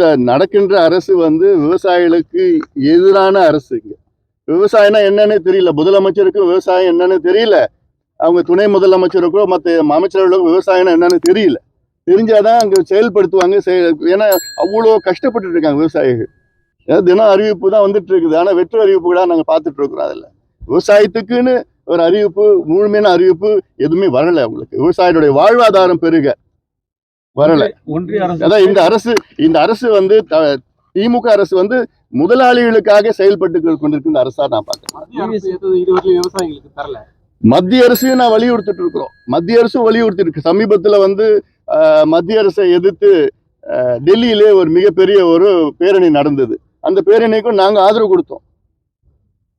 இந்த நடக்கின்ற அரசு வந்து விவசாயிகளுக்கு எதிரான அரசு விவசாயம்னா என்னன்னு தெரியல. முதலமைச்சருக்கு விவசாயம் என்னன்னு தெரியல. அவங்க துணை முதலமைச்சருக்கோ மற்ற அமைச்சர்களுக்கோ விவசாயம்னா என்னன்னு தெரியல. தெரிஞ்சாதான் அங்கே செயல்படுத்துவாங்க. செயல் ஏன்னா அவ்வளோ கஷ்டப்பட்டுட்டு இருக்காங்க விவசாயிகள். ஏன்னா தினம் அறிவிப்பு தான் வந்துட்டு இருக்குது. ஆனால் வெற்று அறிவிப்புகளாக நாங்கள் பார்த்துட்டு இருக்கிறோம் அதில். விவசாயத்துக்குன்னு ஒரு அறிவிப்பு முழுமையான அறிவிப்பு எதுவுமே வரலை அவங்களுக்கு. விவசாயிகளுடைய வாழ்வாதாரம் பெருக. வரல ஒன்றிய அரசு அதான் இந்த அரசு இந்த அரசு வந்து திமுக அரசு வந்து முதலாளிகளுக்காக செயல்பட்டு கொண்டிருக்கிற அரசா நான் பார்க்கிறேன் மத்திய அரசு நான் வலியுறுத்திட்டு இருக்கிறோம் மத்திய அரசும் வலியுறுத்தி இருக்கு சமீபத்துல வந்து மத்திய அரசை எதிர்த்து டெல்லியிலே ஒரு மிகப்பெரிய ஒரு பேரணி நடந்தது அந்த பேரணிக்கும் நாங்க ஆதரவு கொடுத்தோம்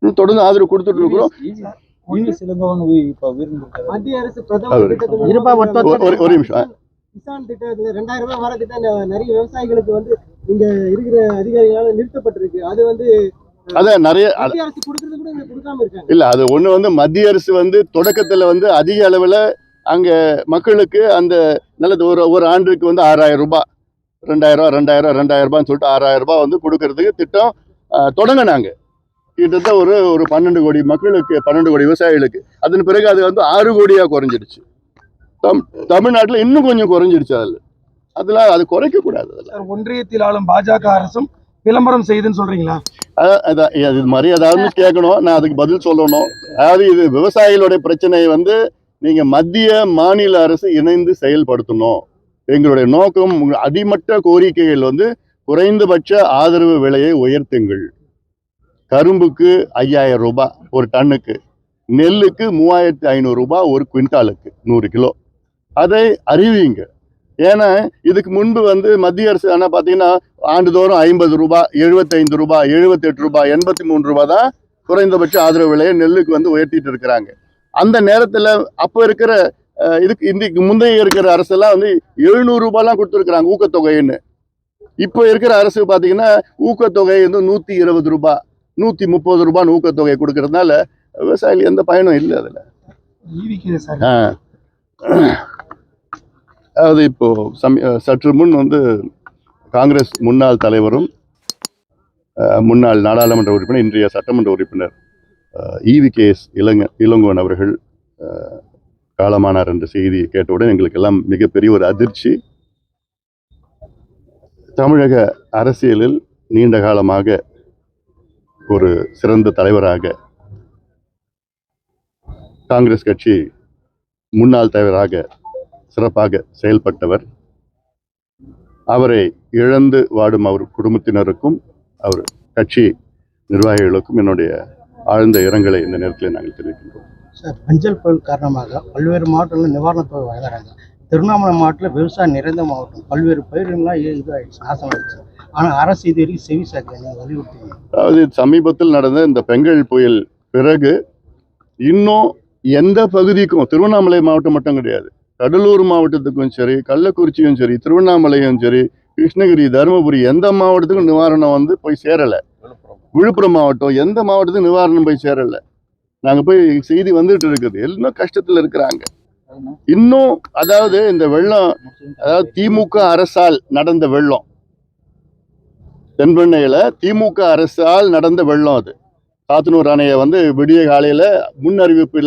தொடர்ந்து ஆதரவு கொடுத்துட்டு இருக்கிறோம் மத்திய அரசு ஒரு நிமிஷம் கிசான் திட்டத்துல ரெண்டாயிரம் ரூபாய் வர திட்டம் நிறைய விவசாயிகளுக்கு வந்து இங்க இருக்கிற அதிகாரிகளால நிறுத்தப்பட்டிருக்கு. அது வந்து அதான் நிறைய இல்ல அது ஒண்ணு வந்து மத்திய அரசு வந்து தொடக்கத்துல வந்து அதிக அளவுல அங்க மக்களுக்கு அந்த நல்லது ஒரு ஒரு ஆண்டுக்கு வந்து ஆறாயிரம் ரூபாய் ரெண்டாயிரம் ரூபாய் ரெண்டாயிரம் ரெண்டாயிரம் ரூபாய்னு சொல்லிட்டு ஆறாயிரம் ரூபாய் வந்து கொடுக்கறதுக்கு திட்டம் தொடங்குனாங்க. கிட்டத்தட்ட ஒரு ஒரு பன்னெண்டு கோடி மக்களுக்கு பன்னெண்டு கோடி விவசாயிகளுக்கு. அதன் பிறகு அது வந்து ஆறு கோடியா குறைஞ்சிடுச்சு. தம் தமிழ்நாட்டுல இன்னும் கொஞ்சம் குறைஞ்சிடுச்சு அதுல. அதுல அது குறைக்க கூடாது அதுல ஒன்றியத்தில் ஆளும் பாஜக அரசும் விளம்பரம் செய்யுதுன்னு சொல்றீங்களா? அதான் இது மாதிரி ஏதாவது கேட்கணும். நான் அதுக்கு பதில் சொல்லணும். அதாவது இது விவசாயிகளுடைய பிரச்சனை வந்து நீங்க மத்திய மாநில அரசு இணைந்து செயல்படுத்தணும். எங்களுடைய நோக்கம் அடிமட்ட கோரிக்கைகள் வந்து குறைந்தபட்ச ஆதரவு விலையை உயர்த்துங்கள். கரும்புக்கு ஐயாயிரம் ரூபாய் ஒரு டன்னுக்கு நெல்லுக்கு மூவாயிரத்தி ஐநூறு ரூபாய் ஒரு குவிண்டாலுக்கு நூறு கிலோ. அதை அறிவிங்க. ஏன்னா இதுக்கு முன்பு வந்து மத்திய அரசு ஆனால் பார்த்தீங்கன்னா ஆண்டுதோறும் ஐம்பது ரூபாய் எழுபத்தைந்து ரூபாய் எழுபத்தெட்டு ரூபாய் எண்பத்தி மூணு ரூபாய் தான் குறைந்தபட்ச ஆதரவு விலையை நெல்லுக்கு வந்து உயர்த்திட்டு இருக்கிறாங்க. அந்த நேரத்தில் அப்போ இருக்கிற இதுக்கு இன்றைக்கு முந்தைய இருக்கிற அரசெல்லாம் வந்து எழுநூறு ரூபாய்லாம் கொடுத்துருக்குறாங்க ஊக்கத்தொகைன்னு. இப்போ இருக்கிற அரசு பார்த்தீங்கன்னா ஊக்கத்தொகை வந்து நூற்றி இருபது ரூபாய் நூற்றி முப்பது ரூபான்னு ஊக்கத்தொகை கொடுக்கறதுனால விவசாயிகள் எந்த பயனும் இல்லை அதில். ஆ. அதாவது இப்போ சமி சற்று முன் வந்து காங்கிரஸ் முன்னாள் தலைவரும் முன்னாள் நாடாளுமன்ற உறுப்பினர் இன்றைய சட்டமன்ற உறுப்பினர் இவி கே எஸ் இளங்க இளங்கோன் அவர்கள் காலமானார் என்ற செய்தி கேட்டவுடன் எங்களுக்கு எல்லாம் மிகப்பெரிய ஒரு அதிர்ச்சி. தமிழக அரசியலில் நீண்ட காலமாக ஒரு சிறந்த தலைவராக காங்கிரஸ் கட்சி முன்னாள் தலைவராக சிறப்பாக செயல்பட்டவர். அவரை இழந்து வாடும் அவர் குடும்பத்தினருக்கும் அவர் கட்சி நிர்வாகிகளுக்கும் என்னுடைய ஆழ்ந்த இரங்கலை இந்த நேரத்தில் நாங்கள் தெரிவிக்கின்றோம். சார் மஞ்சள் புயல் காரணமாக பல்வேறு மாவட்டங்களில் நிவாரணத் தொகை வழங்குறாங்க திருவண்ணாமலை மாவட்டத்தில் விவசாயம் நிறைந்த மாவட்டம். பல்வேறு பயிர்கள்லாம் இ- இதாயிடுச்சு நாசமாயிடுச்சு. ஆனால் அரசு இது வரைக்கும் செவி சாக்கல நீங்கள் வலியுறுத்துங்க அதாவது சமீபத்தில் நடந்த இந்த பெங்கல் புயல் பிறகு இன்னும் எந்த பகுதிக்கும் திருவண்ணாமலை மாவட்டம் மட்டும் கிடையாது கடலூர் மாவட்டத்துக்கும் சரி கள்ளக்குறிச்சியும் சரி திருவண்ணாமலையும் சரி கிருஷ்ணகிரி தருமபுரி எந்த மாவட்டத்துக்கும் நிவாரணம் வந்து போய் சேரலை. விழுப்புரம் மாவட்டம் எந்த மாவட்டத்துக்கும் நிவாரணம் போய் சேரலை. நாங்கள் போய் செய்தி வந்துட்டு இருக்குது. எல்லாம் கஷ்டத்தில் இருக்கிறாங்க. இன்னும் அதாவது இந்த வெள்ளம் அதாவது திமுக அரசால் நடந்த வெள்ளம். தென்பெண்ணையில் திமுக அரசால் நடந்த வெள்ளம் அது. காத்தனூர் அணையை வந்து விடிய காலையில் முன் அறிவிப்பு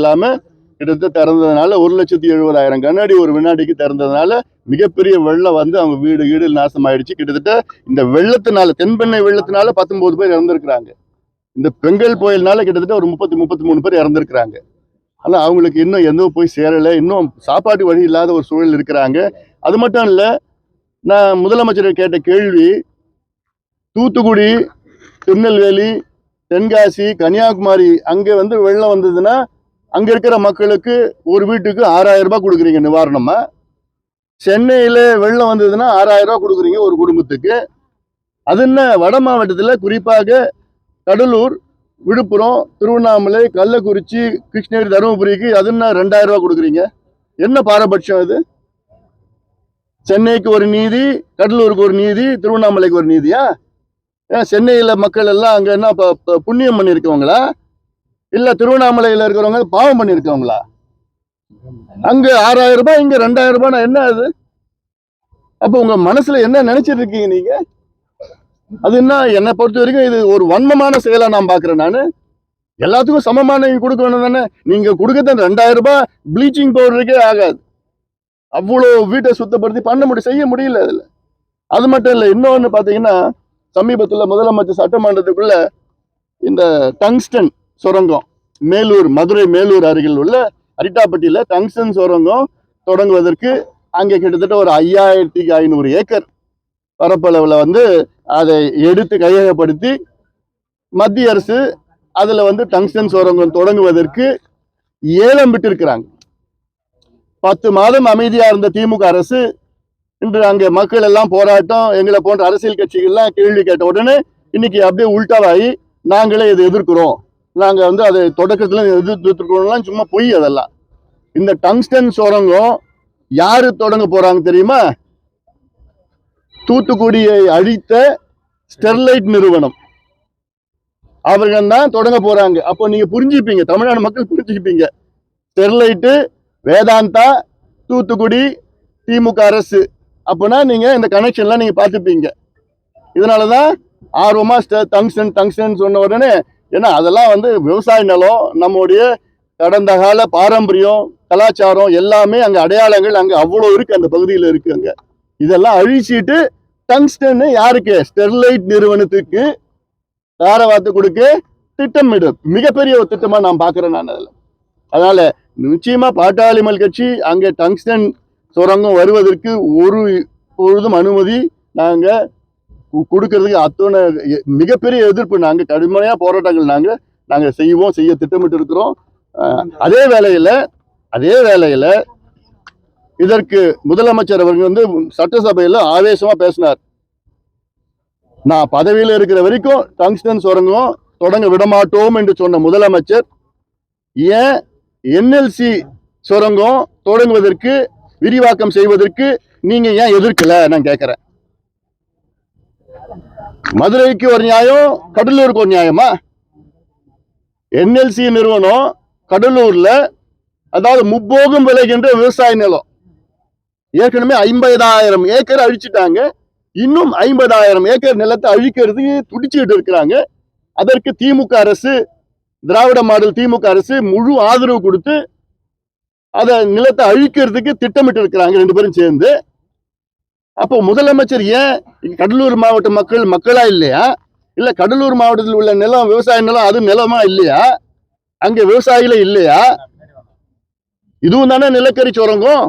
கிட்டத்தட்ட திறந்ததுனால ஒரு லட்சத்தி எழுபதாயிரம் கண்ணாடி ஒரு வினாடிக்கு திறந்ததுனால மிகப்பெரிய வெள்ளம் வந்து அவங்க வீடு வீடு நாசமாயிடுச்சு. கிட்டத்தட்ட இந்த வெள்ளத்தினால தென்பெண்ணை வெள்ளத்தினால பத்தொன்பது பேர் இறந்துருக்குறாங்க. இந்த பெங்கல் புயல்னால கிட்டத்தட்ட ஒரு முப்பத்தி முப்பத்தி மூணு பேர் இறந்துருக்குறாங்க. ஆனால் அவங்களுக்கு இன்னும் எதுவும் போய் சேரலை. இன்னும் சாப்பாட்டு வழி இல்லாத ஒரு சூழல் இருக்கிறாங்க. அது மட்டும் இல்லை நான் முதலமைச்சரை கேட்ட கேள்வி தூத்துக்குடி திருநெல்வேலி தென்காசி கன்னியாகுமரி அங்கே வந்து வெள்ளம் வந்ததுன்னா அங்கே இருக்கிற மக்களுக்கு ஒரு வீட்டுக்கு ஆறாயிரம் ரூபாய் கொடுக்குறீங்க நிவாரணமா? சென்னையில் வெள்ளம் வந்ததுன்னா ஆறாயிரம் ரூபாய் கொடுக்குறீங்க ஒரு குடும்பத்துக்கு. அது என்ன? வட மாவட்டத்தில் குறிப்பாக கடலூர் விழுப்புரம் திருவண்ணாமலை கள்ளக்குறிச்சி கிருஷ்ணகிரி தருமபுரிக்கு அது என்ன ரெண்டாயிரம் ரூபாய் கொடுக்குறீங்க? என்ன பாரபட்சம் அது? சென்னைக்கு ஒரு நீதி கடலூருக்கு ஒரு நீதி திருவண்ணாமலைக்கு ஒரு நீதியா? ஏன் சென்னையில் மக்கள் எல்லாம் அங்கே என்ன ப- புண்ணியம் பண்ணியிருக்கவங்களா? இல்லை திருவண்ணாமலையில் இருக்கிறவங்க பாவம் பண்ணிருக்கவங்களா அங்கே ஆறாயிரம் ரூபாய் இங்கே ரெண்டாயிரம் ரூபாய் என்ன அது? அப்போ உங்கள் மனசில் என்ன நினச்சிட்டு இருக்கீங்க நீங்கள் அது என்ன என்னை பொறுத்த வரைக்கும் இது ஒரு வன்மமான செயலா நான் பாக்குறேன் நான். எல்லாத்துக்கும் சமமான நீங்க கொடுக்க வேணும் தானே. நீங்க கொடுக்கறது ரெண்டாயிரம் ரூபாய் ப்ளீச்சிங் பவுடருக்கே ஆகாது. அவ்வளோ வீட்டை சுத்தப்படுத்தி பண்ண முடியும் செய்ய முடியல அதுல. அது மட்டும் இல்லை இன்னொன்று பார்த்தீங்கன்னா சமீபத்தில் முதலமைச்சர் சட்டமன்றத்துக்குள்ள இந்த டங்ஸ்டன் சுரங்கம். மேலூர் மதுரை மேலூர் அருகில் உள்ள அரிட்டாப்பட்டியில் டங்ஷன் சுரங்கம் தொடங்குவதற்கு அங்கே கிட்டத்தட்ட ஒரு ஐயாயிரத்தி ஐநூறு ஏக்கர் பரப்பளவில் வந்து அதை எடுத்து கையகப்படுத்தி மத்திய அரசு அதில் வந்து டங்ஸ்டன் சுரங்கம் தொடங்குவதற்கு ஏலம் விட்டிருக்கிறாங்க. பத்து மாதம் அமைதியாக இருந்த திமுக அரசு இன்று அங்கே மக்கள் எல்லாம் போராட்டம் எங்களை போன்ற அரசியல் கட்சிகள்லாம் கேள்வி கேட்ட உடனே இன்னைக்கு அப்படியே உள்டாவாகி நாங்களே இதை எதிர்க்கிறோம். நாங்கள் வந்து அதை தொடக்கத்தில் எதிர்த்துருக்கோம்லாம் சும்மா பொய் அதெல்லாம். இந்த டங்ஸ்டன் சுரங்கம் யாரு தொடங்க போறாங்க தெரியுமா? தூத்துக்குடியை அழித்த ஸ்டெர்லைட் நிறுவனம். அவர்கள் தான் தொடங்க போறாங்க. அப்போ நீங்க புரிஞ்சுப்பீங்க. தமிழ்நாடு மக்கள் புரிஞ்சுப்பீங்க ஸ்டெர்லைட்டு வேதாந்தா தூத்துக்குடி திமுக அரசு. அப்போனா நீங்க இந்த கனெக்ஷன்லாம் நீங்க பார்த்துப்பீங்க. இதனாலதான் ஆர்வமாக ஸ்ட- டங்ஸ்டன் டங்ஸ்டன் சொன்ன உடனே ஏன்னா அதெல்லாம் வந்து விவசாய நிலம் நம்முடைய கடந்த கால பாரம்பரியம் கலாச்சாரம் எல்லாமே அங்கே அடையாளங்கள் அங்கே அவ்வளோ இருக்குது அந்த பகுதியில் இருக்குது அங்கே. இதெல்லாம் அழிச்சிட்டு டங்ஸ்டன் யாருக்கு? ஸ்டெர்லைட் நிறுவனத்துக்கு தாரவாத்து கொடுக்க திட்டமிடும். மிகப்பெரிய ஒரு திட்டமாக நான் பார்க்குறேன் நான் அதில். அதனால் நிச்சயமாக பாட்டாளிமல் கட்சி அங்கே டங்ஸ்டன் சுரங்கம் வருவதற்கு ஒரு பொழுதும் அனுமதி நாங்கள் கொடுக்கறதுக்கு அத்தனை மிகப்பெரிய எதிர்ப்பு நாங்கள் கடுமையாக போராட்டங்கள் நாங்கள் நாங்கள் செய்வோம் செய்ய திட்டமிட்டு இருக்கிறோம் அதே வேலையில் அதே வேலையில் இதற்கு முதலமைச்சர் அவர்கள் வந்து சட்டசபையில் ஆவேசமாக பேசினார். நான் பதவியில் இருக்கிற வரைக்கும் டங்ஸ்டன் சுரங்கம் தொடங்க விடமாட்டோம் என்று சொன்ன முதலமைச்சர் ஏன் என்எல்சி சுரங்கம் தொடங்குவதற்கு விரிவாக்கம் செய்வதற்கு நீங்கள் ஏன் எதிர்க்கலை? நான் கேட்குறேன் மதுரைக்கு ஒரு நியாயம் கடலூருக்கு ஒரு நியாயமா? என்எல்சி நிறுவனம் கடலூர்ல அதாவது முப்போகம் விளைகின்ற விவசாய நிலம். ஏற்கனவே ஐம்பதாயிரம் ஏக்கர் அழிச்சிட்டாங்க. இன்னும் ஐம்பதாயிரம் ஏக்கர் நிலத்தை அழிக்கிறதுக்கு துடிச்சுக்கிட்டு இருக்கிறாங்க. அதற்கு திமுக அரசு திராவிட மாடல் திமுக அரசு முழு ஆதரவு கொடுத்து அதை நிலத்தை அழிக்கிறதுக்கு திட்டமிட்டு இருக்கிறாங்க ரெண்டு பேரும் சேர்ந்து. அப்போ முதலமைச்சர் ஏன் கடலூர் மாவட்ட மக்கள் மக்களா இல்லையா? இல்ல கடலூர் மாவட்டத்தில் உள்ள நிலம் விவசாய நிலம் அது நிலமா இல்லையா? அங்க விவசாயிகளே இல்லையா? இதுவும் தானே நிலக்கரி சுரங்கம்?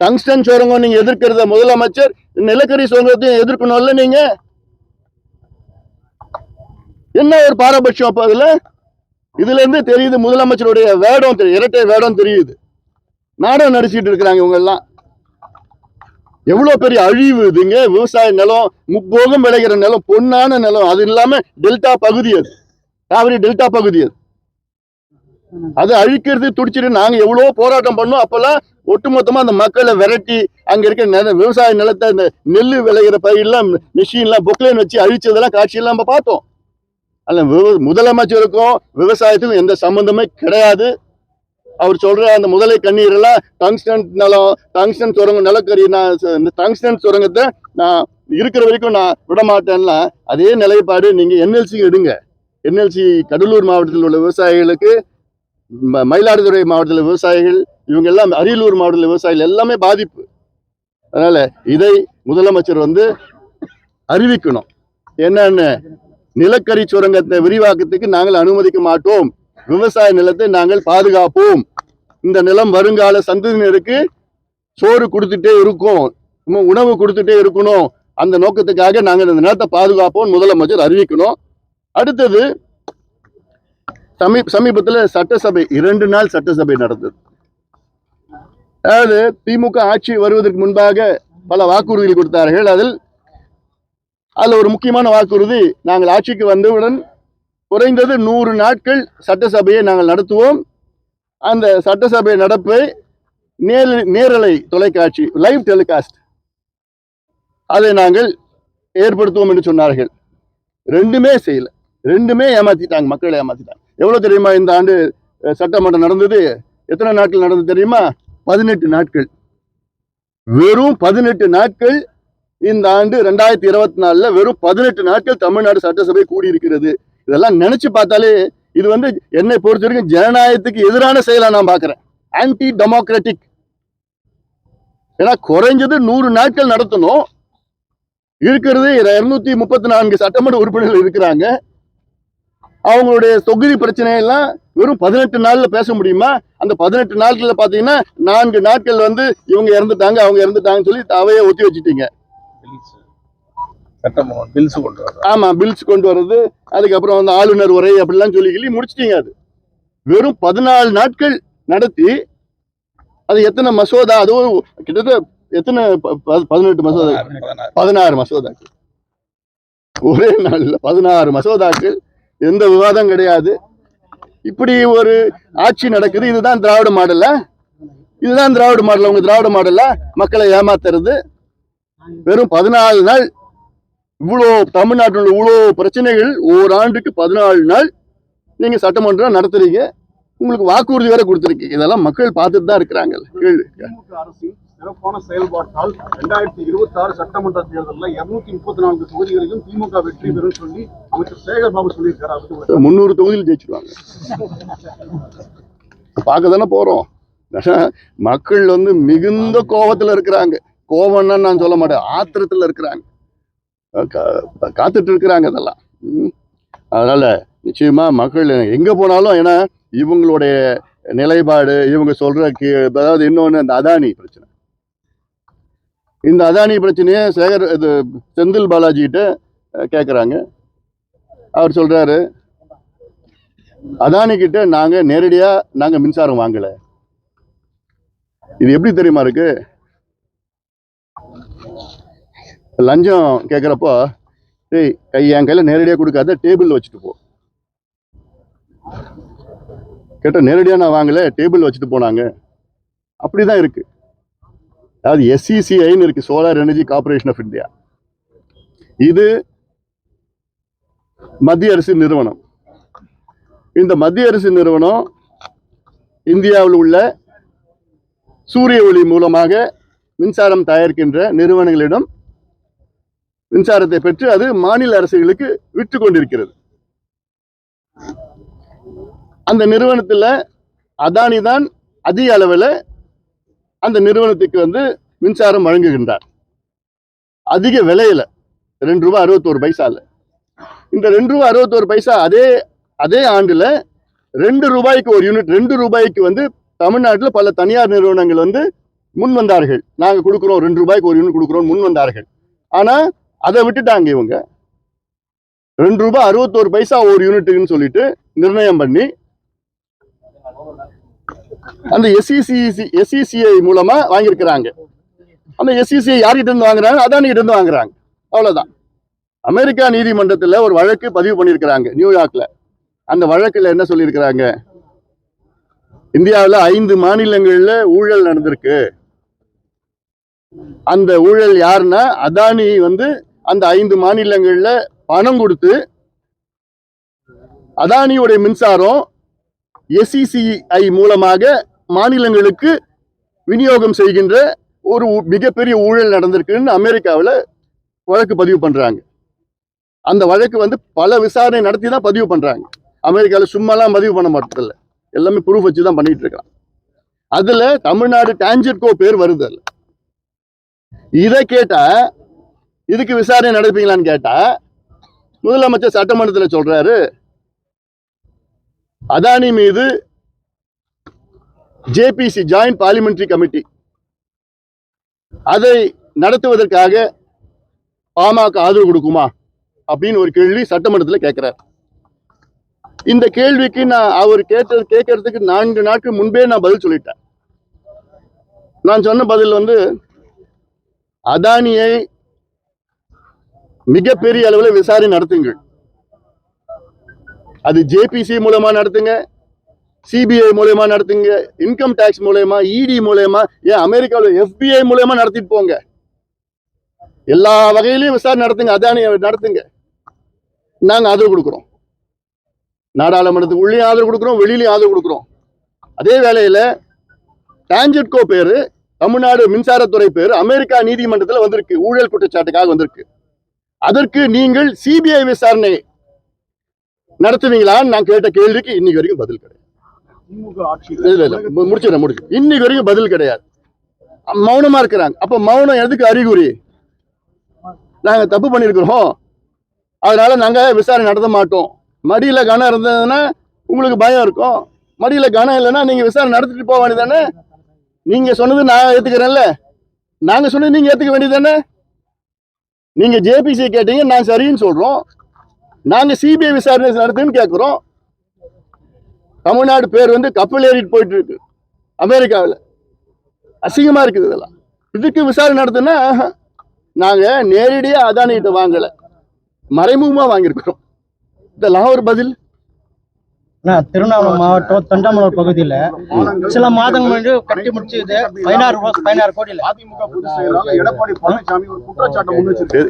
டங்ஸ்டன் சுரங்கம் நீங்க எதிர்க்கிறத முதலமைச்சர் நிலக்கரி சுரங்கத்தையும் எதிர்க்கணும்ல நீங்க? என்ன ஒரு பாரபட்சம் அப்போ அதுல? இதுல இருந்து தெரியுது முதலமைச்சருடைய வேடம் தெரியுது இரட்டை வேடம் தெரியுது. நாடகம் நடிச்சிட்டு இருக்கிறாங்க இவங்க எவ்வளோ பெரிய அழிவு இதுங்க? விவசாய நிலம் முப்போகம் விளைகிற நிலம் பொன்னான நிலம். அது இல்லாமல் டெல்டா பகுதி அது. காவிரி டெல்டா பகுதி அது. அது அழிக்கிறது துடிச்சிட்டு நாங்கள் எவ்வளோ போராட்டம் பண்ணோம் அப்போல்லாம் ஒட்டுமொத்தமாக அந்த மக்களை விரட்டி அங்கே இருக்கிற நில விவசாய நிலத்தை இந்த நெல் விளைகிற பயிரெலாம் மிஷின்லாம் பொக்லைன் வச்சு அழிச்சதெல்லாம் காட்சியெல்லாம் நம்ம பார்த்தோம். அதில் விவ- முதலமைச்சருக்கும் விவசாயத்துக்கும் எந்த சம்மந்தமே கிடையாது. அவர் சொல்ற அந்த முதலை கண்ணீர் எல்லாம் டங்ஸ்டன் நிலம் டங்ஸ்டன் சுரங்கம் நிலக்கரி நான் இந்த டங்ஸ்டன் சுரங்கத்தை நான் இருக்கிற வரைக்கும் நான் விட மாட்டேன்னா அதே நிலைப்பாடு நீங்க என்எல்சி எடுங்க. என்எல்சி கடலூர் மாவட்டத்தில் உள்ள விவசாயிகளுக்கு ம- மயிலாடுதுறை மாவட்டத்தில் விவசாயிகள் இவங்க எல்லாம் அரியலூர் மாவட்டத்தில் விவசாயிகள் எல்லாமே பாதிப்பு. அதனால இதை முதலமைச்சர் வந்து அறிவிக்கணும். என்னன்னு? நிலக்கரி சுரங்கத்தை விரிவாக்கத்துக்கு நாங்கள் அனுமதிக்க மாட்டோம். விவசாய நிலத்தை நாங்கள் பாதுகாப்போம். இந்த நிலம் வருங்கால சந்ததியினருக்கு சோறு கொடுத்துட்டே இருக்கும். உணவு கொடுத்துட்டே இருக்கணும். அந்த நோக்கத்துக்காக நாங்கள் இந்த நிலத்தை பாதுகாப்போம் முதலமைச்சர் அறிவிக்கணும். அடுத்தது சமீ சமீபத்தில் சட்டசபை இரண்டு நாள் சட்டசபை நடந்தது. அதாவது திமுக ஆட்சி வருவதற்கு முன்பாக பல வாக்குறுதிகள் கொடுத்தார்கள். அதில் அதில் ஒரு முக்கியமான வாக்குறுதி நாங்கள் ஆட்சிக்கு வந்தவுடன் குறைந்தது நூறு நாட்கள் சட்டசபையை நாங்கள் நடத்துவோம். அந்த சட்டசபை நடப்பை நேர் நேரலை தொலைக்காட்சி லைவ் டெலிகாஸ்ட் அதை நாங்கள் ஏற்படுத்துவோம் என்று சொன்னார்கள். ரெண்டுமே செய்யலை. ரெண்டுமே ஏமாத்திட்டாங்க மக்களை ஏமாத்திட்டாங்க. எவ்வளோ தெரியுமா இந்த ஆண்டு சட்டமன்றம் நடந்தது? எத்தனை நாட்கள் நடந்தது தெரியுமா? பதினெட்டு நாட்கள். வெறும் பதினெட்டு நாட்கள் இந்த ஆண்டு ரெண்டாயிரத்தி இருபத்தி நாலில் வெறும் பதினெட்டு நாட்கள் தமிழ்நாடு சட்டசபை கூடியிருக்கிறது. இதெல்லாம் நினைச்சு பார்த்தாலே இது வந்து என்னை பொறுத்த வரைக்கும் ஜனநாயகத்துக்கு எதிரான செயலை நான் பார்க்குறேன். ஆன்டி டெமோக்ராட்டிக் ஏன்னா குறைஞ்சது நூறு நாட்கள் நடத்தணும். இருக்கிறது இருநூத்தி முப்பத்தி நான்கு சட்டமன்ற உறுப்பினர்கள் இருக்கிறாங்க. அவங்களுடைய தொகுதி பிரச்சனையெல்லாம் வெறும் பதினெட்டு நாளில் பேச முடியுமா? அந்த பதினெட்டு நாட்களில் பார்த்தீங்கன்னா நான்கு நாட்கள் வந்து இவங்க இறந்துட்டாங்க அவங்க இறந்துட்டாங்கன்னு சொல்லி அவையை ஒத்தி வச்சுட்டீங்க. பில்ஸ் சட்டம் பில்ஸ் கொண்டு வர ஆமா பில்ஸ் கொண்டு வர்றது. அதுக்கப்புறம் வந்து ஆளுநர் உரை அப்படிலாம் சொல்லி சொல்லி முடிச்சிட்டீங்க அது. வெறும் பதினாலு நாட்கள் நடத்தி அது எத்தனை மசோதா அதுவும் கிட்டத்தட்ட எத்தனை பதினெட்டு மசோதா? பதினாறு மசோதாக்கள். ஒரே நாள்ல பதினாறு மசோதாக்கள். எந்த விவாதம் கிடையாது. இப்படி ஒரு ஆட்சி நடக்குது. இதுதான் திராவிட மாடலா இதுதான் திராவிட மாடல். உங்க திராவிட மாடலா மக்களை ஏமாத்துறது. வெறும் பதினாலு நாள் இவ்வளோ தமிழ்நாட்டில் இவ்வளோ பிரச்சனைகள் ஓராண்டுக்கு பதினாலு நாள் நீங்க சட்டமன்றம் நடத்துறீங்க. உங்களுக்கு வாக்குறுதி வேற கொடுத்துருக்கீங்க இதெல்லாம் மக்கள் பார்த்துட்டு தான் இருக்கிறாங்க. கேள்வி. சிறப்பான செயல்பாட்டால் ரெண்டாயிரத்தி இருபத்தி ஆறு சட்டமன்ற தேர்தலில் இருநூத்தி முப்பத்தி நான்கு தொகுதிகளிலும் திமுக வெற்றி பெறும் சொல்லி அமைச்சர் சேகர் பாபு சொல்லியிருக்காரு முந்நூறு தொகுதியில் ஜெயிச்சிருவாங்க. பார்க்க தானே போறோம். மக்கள் வந்து மிகுந்த கோபத்துல இருக்கிறாங்க. கோபம்னா நான் சொல்ல மாட்டேன். ஆத்திரத்துல இருக்கிறாங்க. கா- காத்துட்டு இருக்கிறாங்க அதெல்லாம் ம். நிச்சயமாக மக்கள் எங்கே போனாலும் ஏன்னா இவங்களுடைய நிலைப்பாடு இவங்க சொல்கிற கீ அதாவது இன்னொன்று அந்த அதானி பிரச்சனை. இந்த அதானி பிரச்சனையை சேகர் இது செந்தில் பாலாஜிகிட்ட கேட்குறாங்க அவர் சொல்கிறாரு அதானிக்கிட்ட நாங்கள் நேரடியாக நாங்கள் மின்சாரம் வாங்கலை. இது எப்படி தெரியுமா இருக்குது லஞ்சம் கேட்குறப்போ டேய் கை என் கையில் நேரடியாக கொடுக்காத டேபிள் வச்சுட்டு போ. கேட்ட நேரடியாக நான் வாங்கலை டேபிள் வச்சுட்டு போனாங்க. அப்படிதான் இருக்கு. அதாவது எஸ்சிசிஐன்னு இருக்குது solar energy corporation of India இது மத்திய அரசு நிறுவனம். இந்த மத்திய அரசு நிறுவனம் இந்தியாவில் உள்ள சூரிய ஒளி மூலமாக மின்சாரம் தயாரிக்கின்ற நிறுவனங்களிடம் மின்சாரத்தை பெற்று அது மாநில அரசுகளுக்கு விற்று கொண்டிருக்கிறது. அந்த நிறுவனத்தில் அதானி தான் அதிக அளவில் அந்த நிறுவனத்துக்கு வந்து மின்சாரம் வழங்குகின்றார். அதிக விலையில ரெண்டு ரூபாய் அறுபத்தோரு பைசாவில் இந்த ரெண்டு ரூபாய் அறுபத்தோரு பைசா அதே அதே ஆண்டில் ரெண்டு ரூபாய்க்கு ஒரு யூனிட் ரெண்டு ரூபாய்க்கு வந்து தமிழ்நாட்டில் பல தனியார் நிறுவனங்கள் வந்து முன் வந்தார்கள் நாங்கள் கொடுக்குறோம் ரெண்டு ரூபாய்க்கு ஒரு யூனிட் கொடுக்குறோம் முன் வந்தார்கள் ஆனால் அதை விட்டுட்டாங்க இவங்க. ரெண்டு ரூபாய் அறுபத்தோரு பைசா ஒரு யூனிட்டுன்னு சொல்லிட்டு நிர்ணயம் பண்ணி அந்த எஸ்இசிசி எஸ்இசிஐ மூலமா வாங்கியிருக்கிறாங்க. அந்த எஸ்இசிஐ யார்கிட்ட இருந்து வாங்குறாங்க? அதான் இருந்து வாங்குறாங்க. அவ்வளவுதான். அமெரிக்கா நீதிமன்றத்தில் ஒரு வழக்கு பதிவு பண்ணியிருக்கிறாங்க நியூயார்க்ல அந்த வழக்கில் என்ன சொல்லியிருக்கிறாங்க? இந்தியாவில் ஐந்து மாநிலங்களில் ஊழல் நடந்திருக்கு. அந்த ஊழல் யாருன்னா அதானி வந்து அந்த ஐந்து மாநிலங்கள்ல பணம் கொடுத்து அதானியுடைய மின்சாரம் எஸ்இசிஐ மூலமாக மாநிலங்களுக்கு விநியோகம் செய்கின்ற ஒரு மிகப்பெரிய ஊழல் நடந்திருக்குன்னு அமெரிக்காவில் வழக்கு பதிவு பண்றாங்க. அந்த வழக்கு வந்து பல விசாரணை நடத்தி தான் பதிவு பண்றாங்க. அமெரிக்காவில் சும்மாலாம் பதிவு பண்ண மாட்டதில்ல. எல்லாமே ப்ரூஃப் வச்சு தான் பண்ணிட்டு இருக்கான் அதுல தமிழ்நாடு டான்ஜெட்கோ பேர் வருது அதில். இதை கேட்டா இதுக்கு விசாரணை நடப்பீங்களான்னு கேட்டா முதலமைச்சர் சட்டமன்றத்தில் சொல்றாரு அதானி மீது ஜேபிசி ஜாயிண்ட் பார்லிமெண்ட்ரி கமிட்டி அதை நடத்துவதற்காக பாமக ஆதரவு கொடுக்குமா? அப்படின்னு ஒரு கேள்வி சட்டமன்றத்தில் கேட்கிறார் இந்த கேள்விக்கு நான் அவர் கேட்டது கேட்கறதுக்கு நான்கு நாட்கள் முன்பே நான் பதில் சொல்லிட்டேன். நான் சொன்ன பதில் வந்து அதானியை மிகப்பெரிய அளவில் விசாரணை நடத்துங்கள் அது ஜேபிசி மூலமா நடத்துங்க சிபிஐ மூலயமா நடத்துங்க இன்கம் டேக்ஸ் மூலயமா இடி மூலயமா ஏன் அமெரிக்காவில் எஃபிஐ மூலயமா நடத்திட்டு போங்க. எல்லா வகையிலையும் விசாரணை நடத்துங்க அதானி நடத்துங்க. நாங்கள் ஆதரவு கொடுக்குறோம். நாடாளுமன்றத்துக்கு உள்ளேயும் ஆதரவு கொடுக்குறோம் வெளியிலையும் ஆதரவு கொடுக்குறோம். அதே வேளையில டான்ஜெட்கோ பேர் தமிழ்நாடு மின்சாரத்துறை பேர் அமெரிக்கா நீதிமன்றத்தில் வந்திருக்கு. ஊழல் குற்றச்சாட்டுக்காக வந்திருக்கு. அதற்கு நீங்கள் சிபிஐ விசாரணை நடத்துவீங்களான்னு நான் கேட்ட கேள்விக்கு இன்னைக்கு வரைக்கும் பதில் கிடையாது. இல்ல இல்ல முடிச்சிடறேன் முடிச்சு இன்னைக்கு வரைக்கும் பதில் கிடையாது. மௌனமா இருக்கிறாங்க. அப்ப மௌனம் எதுக்கு அறிகுறி? நாங்க தப்பு பண்ணிருக்கிறோம் அதனால நாங்க விசாரணை நடத்த மாட்டோம். மடியில கனம் இருந்ததுன்னா உங்களுக்கு பயம் இருக்கும். மடியில கனம் இல்லைன்னா நீங்க விசாரணை நடத்திட்டு போக வேண்டியதானே நீங்க சொன்னது நான் ஏத்துக்கிறேன்ல. நாங்க சொன்னது நீங்க ஏத்துக்க வேண்டியதானே நீங்க ஜேபிசி கேட்டீங்க நான் சரின்னு சொல்றோம். நாங்க சிபிஐ விசாரணை நடத்துன்னு கேட்குறோம் தமிழ்நாடு பேர் வந்து கப்பல் ஏறிட்டு போயிட்டு இருக்கு அமெரிக்காவில். அசிங்கமா இருக்குது இதெல்லாம். இதுக்கு விசாரணை நடத்துனா நாங்க நேரடியாக அதானிகிட்ட வாங்கல. மறைமுகமாக வாங்கியிருக்கிறோம். இதெல்லாம் ஒரு பதில். திருவண்ணாமலை மாவட்டம் தொண்டாமலூர் பகுதியில் சில மாதங்கள் முன்னாடி கட்டி முடிச்சது பதினாறு ரூபா பதினாறு கோடியில். அதிமுக பொதுச் செயலாளர் எடப்பாடி பழனிசாமி ஒரு குற்றச்சாட்டை முன்வச்சிருக்காரு?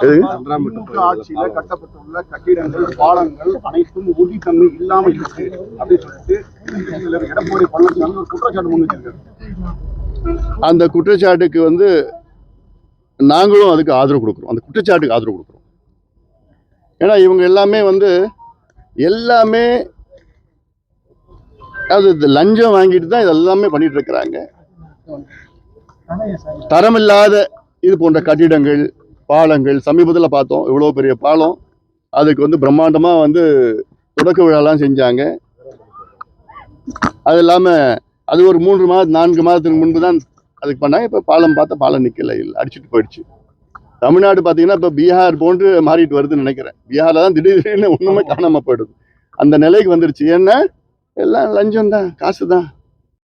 திமுக ஆட்சியில கட்டப்பட்டுள்ள கட்டிடங்கள் பாலங்கள் அனைத்தும் உறுதித்தன்மை இல்லாமல் இருக்கு அப்படின்னு சொல்லிட்டு எடப்பாடி பழனிசாமி ஒரு குற்றச்சாட்டு முன் வச்சிருக்காரு. அந்த குற்றச்சாட்டுக்கு வந்து நாங்களும் அதுக்கு ஆதரவு கொடுக்குறோம். அந்த குற்றச்சாட்டுக்கு ஆதரவு கொடுக்குறோம். ஏன்னா இவங்க எல்லாமே வந்து எல்லாமே அது லஞ்சம் வாங்கிட்டு தான் இதெல்லாமே பண்ணிட்டு இருக்கிறாங்க. தரமில்லாத இது போன்ற கட்டிடங்கள் பாலங்கள் சமீபத்தில் பார்த்தோம் இவ்வளோ பெரிய பாலம். அதுக்கு வந்து பிரம்மாண்டமாக வந்து தொடக்க விழாலாம் செஞ்சாங்க. அது இல்லாமல் அது ஒரு மூன்று மாதம் நான்கு மாதத்துக்கு முன்பு தான் அதுக்கு பண்ணாங்க. இப்போ பாலம் பார்த்தா பாலம் நிற்கல இல்லை அடிச்சுட்டு போயிடுச்சு. தமிழ்நாடு பார்த்தீங்கன்னா இப்போ பீகார் போன்று மாறிட்டு வருதுன்னு நினைக்கிறேன். பீகாரில் தான் திடீர் திடீர்னு ஒன்றுமே காணாமல் போயிடுது. அந்த நிலைக்கு வந்துருச்சு. ஏன்னா எல்லாம் லஞ்சம் தான் காசு தான்.